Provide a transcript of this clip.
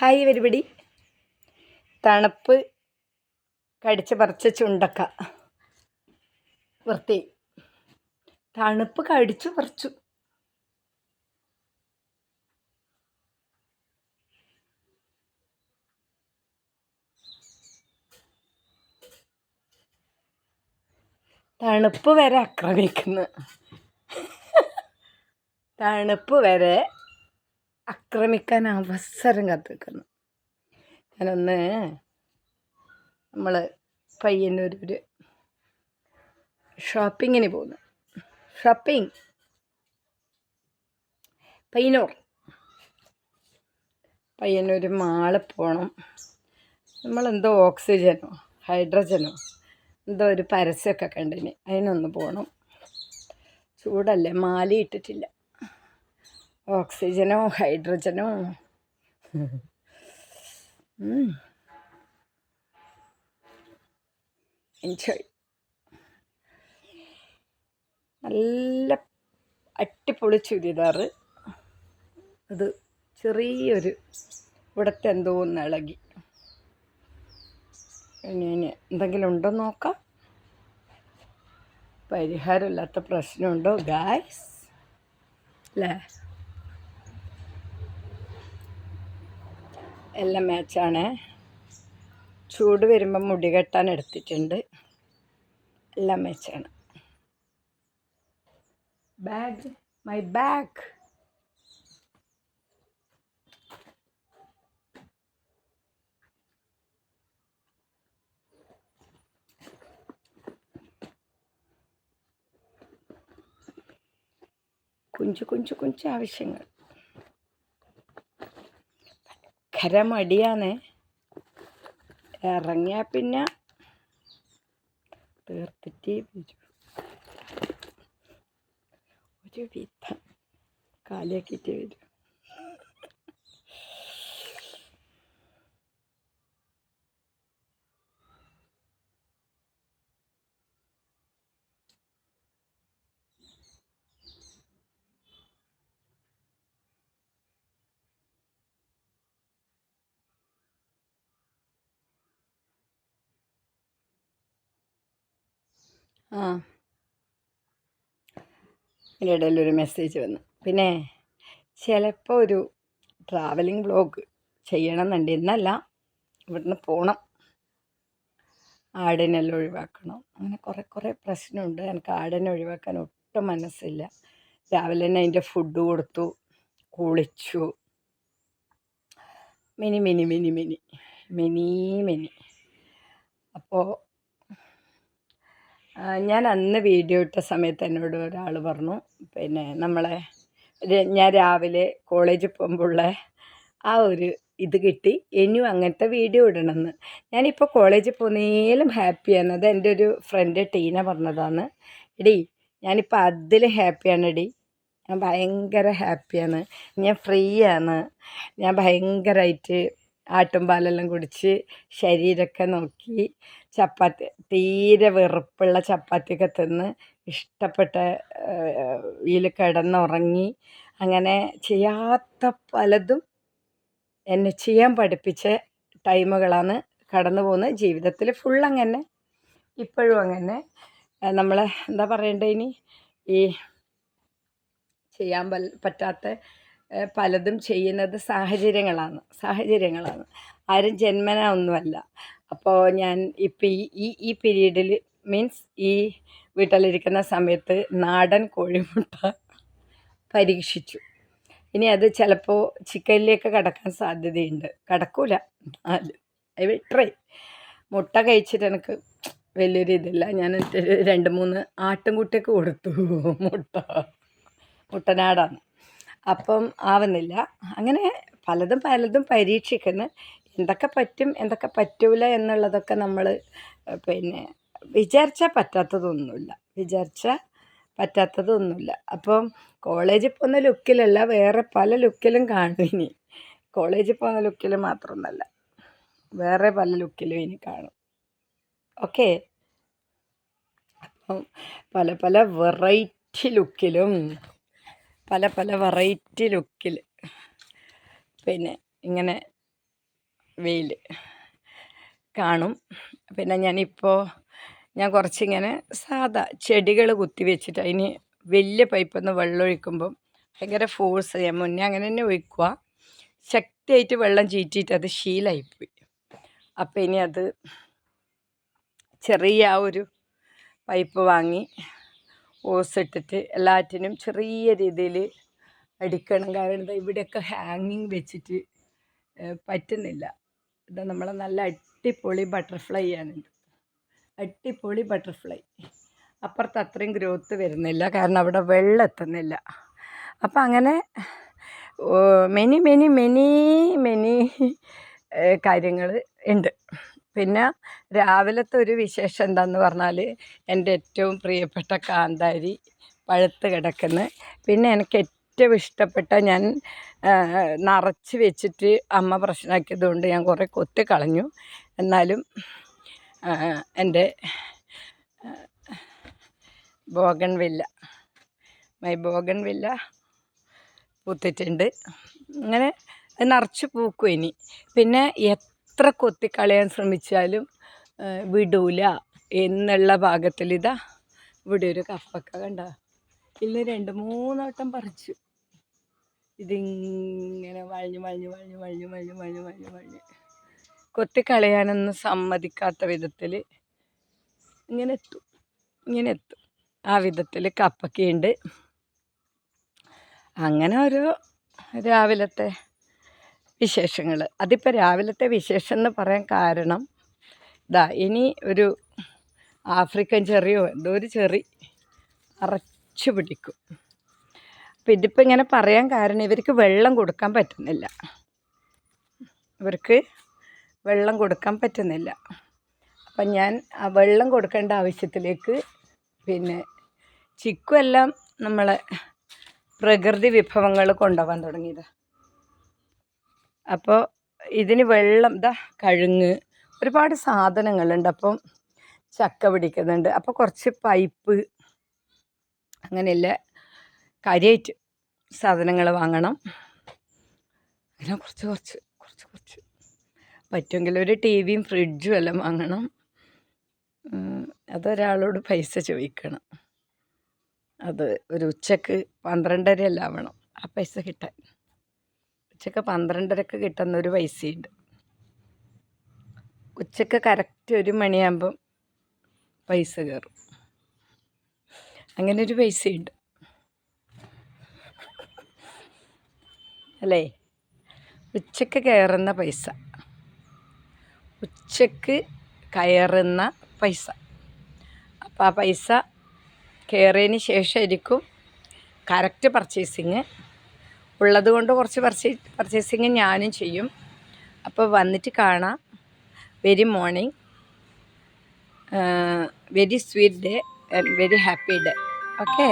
Hi പരിപാടി തണുപ്പ് കടിച്ച് പറിച്ച ചുണ്ടക്ക. വൃത്തി. തണുപ്പ് കടിച്ചു പറിച്ചു. തണുപ്പ് വരെ ആക്രമിക്കുന്നു. തണുപ്പ് വരെ ആക്രമിക്കാൻ അവസരം കാത്തിക്കുന്നു ഞാനൊന്ന് നമ്മൾ പയ്യന്നൂർ ഒരു ഷോപ്പിങ്ങിന് പോകുന്നു. ഷോപ്പിംഗ് പയ്യന്നൂർ. പയ്യന്നൂർ മാളിൽ പോകണം നമ്മളെന്തോ ഓക്സിജനോ ഹൈഡ്രജനോ എന്തോ ഒരു പരസ്യമൊക്കെ കണ്ടിന്. അതിനൊന്ന് പോകണം ചൂടല്ലേ? മാലി ഇട്ടിട്ടില്ല ഓക്സിജനോ ഹൈഡ്രജനോ. എൻജോയ് നല്ല അട്ടിപ്പൊളി ചുരിദാറ്. അത് ചെറിയൊരു ഇവിടത്തെ എന്തോ ഒന്ന് ഇളകി. ഇനി ഇനി എന്തെങ്കിലും ഉണ്ടോ നോക്കാം. പരിഹാരമില്ലാത്ത പ്രശ്നമുണ്ടോ ഗായ്സ് അല്ലേ? എല്ലാം മാച്ചാണ്. ചൂട് വരുമ്പോൾ മുടി കെട്ടാൻ എടുത്തിട്ടുണ്ട്. എല്ലാം മാച്ചാണ്. ബാഗ് മൈ ബാഗ് കുഞ്ചു കുഞ്ചു കുഞ്ചു ആവശ്യങ്ങൾ. ഭയങ്കര മടിയാണ് ഇറങ്ങിയാൽ പിന്നെ തീർത്തിട്ട് ഒരു വിധം കാലിയാക്കിയിട്ട് വരൂ. ആ. ഇടയിൽ ഒരു മെസ്സേജ് വന്നു. പിന്നെ ചിലപ്പോൾ ഒരു ട്രാവലിംഗ് വ്ളോഗ് ചെയ്യണമെന്നുണ്ട്. ഇന്നല്ല ഇവിടുന്ന് പോകണം ആടിനെല്ലാം ഒഴിവാക്കണം. അങ്ങനെ കുറേ കുറേ പ്രശ്നമുണ്ട്. എനിക്ക് ആടിനെ ഒഴിവാക്കാൻ ഒട്ടും മനസ്സില്ല. രാവിലെ തന്നെ അതിന്റെ ഫുഡ് കൊടുത്തു കുളിച്ചു. Mini mini mini mini. Mini mini. അപ്പോൾ ഞാൻ അന്ന് വീഡിയോ ഇട്ട സമയത്ത് എന്നോട് ഒരാൾ പറഞ്ഞു പിന്നെ നമ്മളെ ഞാൻ രാവിലെ കോളേജിൽ പോകുമ്പോഴുള്ള ആ ഒരു ഇത് കിട്ടി ഇനിയും അങ്ങനത്തെ വീഡിയോ ഇടണമെന്ന്. ഞാനിപ്പോൾ കോളേജിൽ പോകുന്നതിലും ഹാപ്പിയാണ് അത് എന്റെ ഒരു ഫ്രണ്ട് ടീന പറഞ്ഞതാണ്. എടി ഞാനിപ്പോൾ അതിൽ ഹാപ്പിയാണ് എടി. ഞാൻ ഭയങ്കര ഹാപ്പിയാണ് ഞാൻ ഫ്രീ ആണ്. ഞാൻ ഭയങ്കരമായിട്ട് ആട്ടുംപാലെല്ലാം കുടിച്ച് ശരീരമൊക്കെ നോക്കി ചപ്പാത്തി തീരെ വെറുപ്പുള്ള ചപ്പാത്തിയൊക്കെ തിന്ന് ഇഷ്ടപ്പെട്ട ഇതിൽ കിടന്നുറങ്ങി അങ്ങനെ ചെയ്യാത്ത പലതും എന്നെ ചെയ്യാൻ പഠിപ്പിച്ച ടൈമുകളാണ് കടന്നു പോകുന്നത്. ജീവിതത്തിൽ ഫുൾ അങ്ങനെ ഇപ്പോഴും അങ്ങനെ. നമ്മൾ എന്താ പറയണ്ടേ ഇനി? ഈ ചെയ്യാൻ പറ്റാത്ത പലതും ചെയ്യുന്നത് സാഹചര്യങ്ങളാണ് സാഹചര്യങ്ങളാണ്. ആരും ജന്മന ഒന്നുമല്ല. അപ്പോൾ ഞാൻ ഇപ്പം ഈ ഈ ഈ പീരീഡിൽ മീൻസ് ഈ വീട്ടിലിരിക്കുന്ന സമയത്ത് നാടൻ കോഴിമുട്ട പരീക്ഷിച്ചു. ഇനി അത് ചിലപ്പോൾ ചിക്കനിലേക്ക് കടക്കാൻ സാധ്യതയുണ്ട്. കടക്കൂല ഐ വിൽ ട്രൈ. മുട്ട കഴിച്ചിട്ട് എനിക്ക് വലിയൊരു ഇതില്ല. ഞാൻ രണ്ട് മൂന്ന് ആട്ടിൻകുട്ടിക്ക് കൊടുത്തു മുട്ട. മുട്ടനാടാണ്. അപ്പം ആവുന്നില്ല. അങ്ങനെ പലതും പലതും പരീക്ഷിക്കുന്നു. എന്തൊക്കെ പറ്റും എന്തൊക്കെ പറ്റൂല എന്നുള്ളതൊക്കെ നമ്മൾ പിന്നെ വിചാരിച്ചാൽ പറ്റാത്തതൊന്നുമില്ല. വിചാരിച്ചാൽ പറ്റാത്തതൊന്നുമില്ല. അപ്പം കോളേജിൽ പോകുന്ന ലുക്കിലല്ല വേറെ പല ലുക്കിലും കാണും ഇനി. കോളേജിൽ പോകുന്ന ലുക്കിൽ മാത്രമൊന്നല്ല. വേറെ പല ലുക്കിലും ഇനി കാണും. ഓക്കെ? അപ്പം പല പല വെറൈറ്റി ലുക്കിലും പല പല വെറൈറ്റി ലുക്കിൽ പിന്നെ ഇങ്ങനെ വെയിൽ കാണും. പിന്നെ ഞാനിപ്പോൾ ഞാൻ കുറച്ചിങ്ങനെ സാധാ ചെടികൾ കുത്തി വെച്ചിട്ട് അതിന് വലിയ പൈപ്പൊന്ന് വെള്ളം ഒഴിക്കുമ്പം ഭയങ്കര ഫോഴ്സ് ചെയ്യാൻ മുന്നേ അങ്ങനെ തന്നെ ഒഴിക്കുക ശക്തിയായിട്ട് വെള്ളം ചീറ്റിയിട്ട് അത് ശീലമായിപ്പോയി അപ്പം ഇനി അത് ചെറിയ ആ ഒരു പൈപ്പ് വാങ്ങി ഓസ് ഇട്ടിട്ട് എല്ലാറ്റിനും ചെറിയ രീതിയിൽ അടിക്കണം. കാരണം ഇവിടെയൊക്കെ ഹാങ്ങിങ് വെച്ചിട്ട് പറ്റുന്നില്ല. ഇത് നമ്മളെ നല്ല അടിപൊളി ബട്ടർഫ്ലൈ ആണ് അടിപൊളി ബട്ടർഫ്ലൈ അപ്പുറത്ത് അത്രയും ഗ്രോത്ത് വരുന്നില്ല. കാരണം അവിടെ വെള്ളം എത്തുന്നില്ല. അപ്പം അങ്ങനെ മെനി മെനി മെനി മെനി കാര്യങ്ങൾ ഉണ്ട്. പിന്നെ രാവിലത്തെ ഒരു വിശേഷം എന്താന്ന് പറഞ്ഞാൽ എന്റെ ഏറ്റവും പ്രിയപ്പെട്ട കാന്താരി പഴുത്ത് കിടക്കുന്നു. പിന്നെ എനിക്ക് ഏറ്റവും ഇഷ്ടപ്പെട്ട ഞാൻ നിറച്ച് വെച്ചിട്ട് അമ്മ പ്രശ്നമാക്കിയത് കൊണ്ട് ഞാൻ കുറേ കൊത്തി കളഞ്ഞു. എന്നാലും എന്റെ bougainvillea my bougainvillea പൂത്തിട്ടുണ്ട് അങ്ങനെ നിറച്ച് പൂക്കും ഇനി. പിന്നെ എത്ര കൊത്തിക്കളയാൻ ശ്രമിച്ചാലും വിടൂല എന്നുള്ള ഭാഗത്തിൽ ഇതാ ഇവിടെ ഒരു കപ്പക്ക കണ്ട? ഇന്ന് രണ്ട് മൂന്നോട്ടം പറിച്ചു. ഇതിങ്ങനെ വഴഞ്ഞു വഴഞ്ഞു വഴഞ്ഞു വഴഞ്ഞു വഴഞ്ഞു വഴഞ്ഞു വഴഞ്ഞു വഴഞ്ഞ്. കൊത്തിക്കളയാനൊന്നും സമ്മതിക്കാത്ത വിധത്തിൽ ഇങ്ങനെ എത്തും. ഇങ്ങനെ എത്തും. ആ വിധത്തിൽ കപ്പക്കയുണ്ട് അങ്ങനെ ഒരു രാവിലത്തെ വിശേഷങ്ങൾ അതിപ്പോൾ രാവിലത്തെ വിശേഷം എന്ന് പറയാൻ കാരണം ഇതാ ഇനി ഒരു ആഫ്രിക്കൻ ചെറിയോ എന്തോ ഒരു ചെറി അറച്ചു പിടിക്കും. അപ്പം ഇതിപ്പോൾ ഇങ്ങനെ പറയാൻ കാരണം ഇവർക്ക് വെള്ളം കൊടുക്കാൻ പറ്റുന്നില്ല. ഇവർക്ക് വെള്ളം കൊടുക്കാൻ പറ്റുന്നില്ല. അപ്പം ഞാൻ ആ വെള്ളം കൊടുക്കേണ്ട ആവശ്യത്തിലേക്ക് പിന്നെ ചിക്കുമെല്ലാം നമ്മളെ പ്രകൃതി വിഭവങ്ങൾ കൊണ്ടുപോകാൻ തുടങ്ങിയത്. അപ്പോൾ ഇതിന് വെള്ളം ദാ കഴുങ്ങ് ഒരുപാട് സാധനങ്ങളുണ്ട്. അപ്പം ചക്ക പിടിക്കുന്നുണ്ട്. അപ്പോൾ കുറച്ച് പൈപ്പ് അങ്ങനെയുള്ള കാര്യമായിട്ട് സാധനങ്ങൾ വാങ്ങണം. അങ്ങനെ കുറച്ച് കുറച്ച് കുറച്ച് കുറച്ച്. പറ്റുമെങ്കിൽ ഒരു ടി വിയും ഫ്രിഡ്ജും എല്ലാം വാങ്ങണം. അതൊരാളോട് പൈസ ചോദിക്കണം. അത് ഒരു ഉച്ചയ്ക്ക് പന്ത്രണ്ടര എല്ലാം ആവണം. ആ പൈസ കിട്ടാൻ. ഉച്ചയ്ക്ക് പന്ത്രണ്ടരക്ക് കിട്ടുന്ന ഒരു പൈസയുണ്ട്. ഉച്ചയ്ക്ക് കറക്റ്റ് ഒരു മണിയാകുമ്പം പൈസ കയറും അങ്ങനെ ഒരു പൈസയുണ്ട്. അല്ലേ? ഉച്ചയ്ക്ക് കയറുന്ന പൈസ. ഉച്ചയ്ക്ക് കയറുന്ന പൈസ. അപ്പോൾ ആ പൈസ കയറിയതിന് ശേഷമായിരിക്കും കറക്റ്റ് പർച്ചേസിങ് ഉള്ളത് കൊണ്ട് കുറച്ച് പർച്ചേ പർച്ചേസിങ് ഞാനും ചെയ്യും. അപ്പോൾ വന്നിട്ട് കാണാം. Very morning very sweet day and very happy day okay